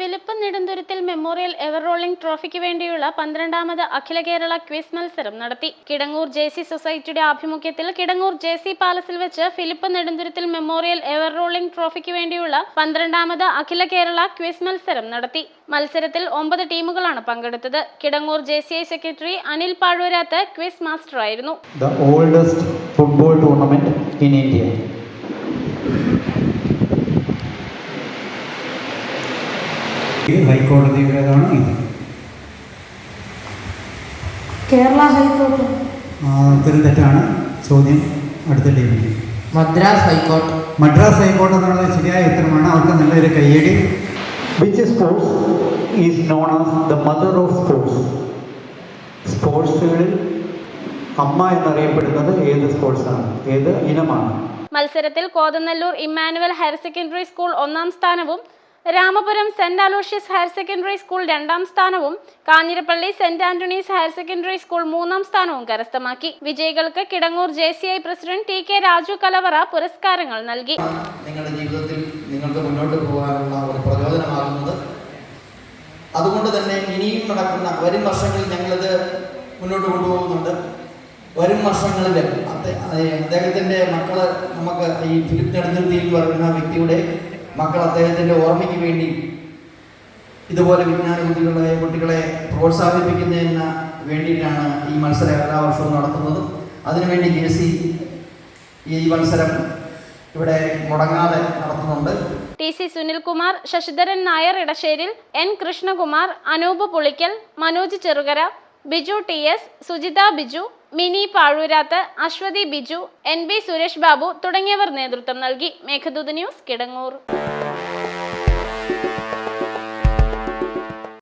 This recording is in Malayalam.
Philip Nedunthuruthil memorial ever rolling ട്രോഫിക്ക് വേണ്ടിയുള്ള പന്ത്രണ്ടാമത് അഖില കേരള ക്വിസ് മത്സരം നടത്തി. കിടങ്ങൂർ ജെ സി സൊസൈറ്റിയുടെ ആഭിമുഖ്യത്തിൽ കിടങ്ങൂർ ജെ സി പാലസിൽ വെച്ച് Philip Nedunthuruthil memorial ever rolling ട്രോഫിക്ക് വേണ്ടിയുള്ള പന്ത്രണ്ടാമത് അഖില കേരള ക്വിസ് മത്സരം നടത്തി. മത്സരത്തിൽ ഒമ്പത് ടീമുകളാണ് പങ്കെടുത്തത്. Kidangoor J C I secretary Anil Pazhoorath quiz master ആയിരുന്നു ഫുട്ബോൾ ടൂർണമെന്റ് ഇൻ in ഇത് ഹൈക്കോടതിയുടേതാണ് ഇത്? കേരള ഹൈക്കോടതി. തെറ്റാണ്. ചോദ്യം അടുത്ത ടീമിന് മദ്രാസ് ഹൈക്കോടതി. മദ്രാസ് ഹൈക്കോടതി എന്നുള്ള ശരിയായ ഉത്തരമാണ്. അവർക്ക് നല്ലൊരു കയ്യടി. Which sports is known as the mother of sports സ്പോർട്സുകളിൽ അമ്മ എന്നറിയപ്പെടുന്നത് ഏത് സ്പോർട്സാണ് ഏത് ഇനമാണ്? മത്സരത്തിൽ Kothanallur Emmanuel higher secondary school ഒന്നാം സ്ഥാനവും Ramapuram Saint Aloysius higher secondary school രണ്ടാം സ്ഥാനവും Kanjirappally Saint Antony's higher secondary school മൂന്നാം സ്ഥാനവും കരസ്ഥമാക്കി. വിജയികൾക്ക് Kidangoor J C I president T K Raju Kalavara പുരസ്കാരങ്ങൾ നൽകി. നിങ്ങളുടെ ജീവിതത്തിൽ നിങ്ങൾക്ക് മുന്നോട്ട് പോകാനുള്ള ഒരു പ്രചോദനമാകുന്നത്. അതുകൊണ്ട് തന്നെ ഇനിയും നടക്കുന്ന വരും വർഷങ്ങളിൽ ഞങ്ങളിത് മുന്നോട്ട് കൊണ്ടുപോകുന്നുണ്ട്. വരും വർഷങ്ങളിൽ അദ്ദേ- അതെ- അദ്ദേഹത്തിന്റെ മക്കൾ നമുക്ക് ഈ ഫിലിപ്പ് നെടുന്തിരുത്തി എന്ന് പറയുന്ന വ്യക്തിയുടെ മക്കൾ അദ്ദേഹത്തിന്റെ ഓർമ്മയ്ക്ക് വേണ്ടി ഇതുപോലെ വിജ്ഞാന കുട്ടികളെ കുട്ടികളെ പ്രോത്സാഹിപ്പിക്കുന്നതിന് വേണ്ടിയിട്ടാണ് ഈ മത്സരം എല്ലാ വർഷവും നടത്തുന്നത് അതിനുവേണ്ടി ജെ സി ഈ മത്സരം ഇവിടെ മുടങ്ങാതെ നടത്തുന്നുണ്ട്. T C Sunilkumar Sasidharan Nair Edasseril N Krishnakumar Anoop Pulickal Manoj Cherukara Biju T S Sujitha Biju Mini Pazhoorath Aswathy Biju N B Suresh Babu തുടങ്ങിയവർ നേതൃത്വം നൽകി. മേഘദൂത് ന്യൂസ് കിടങ്ങൂർ.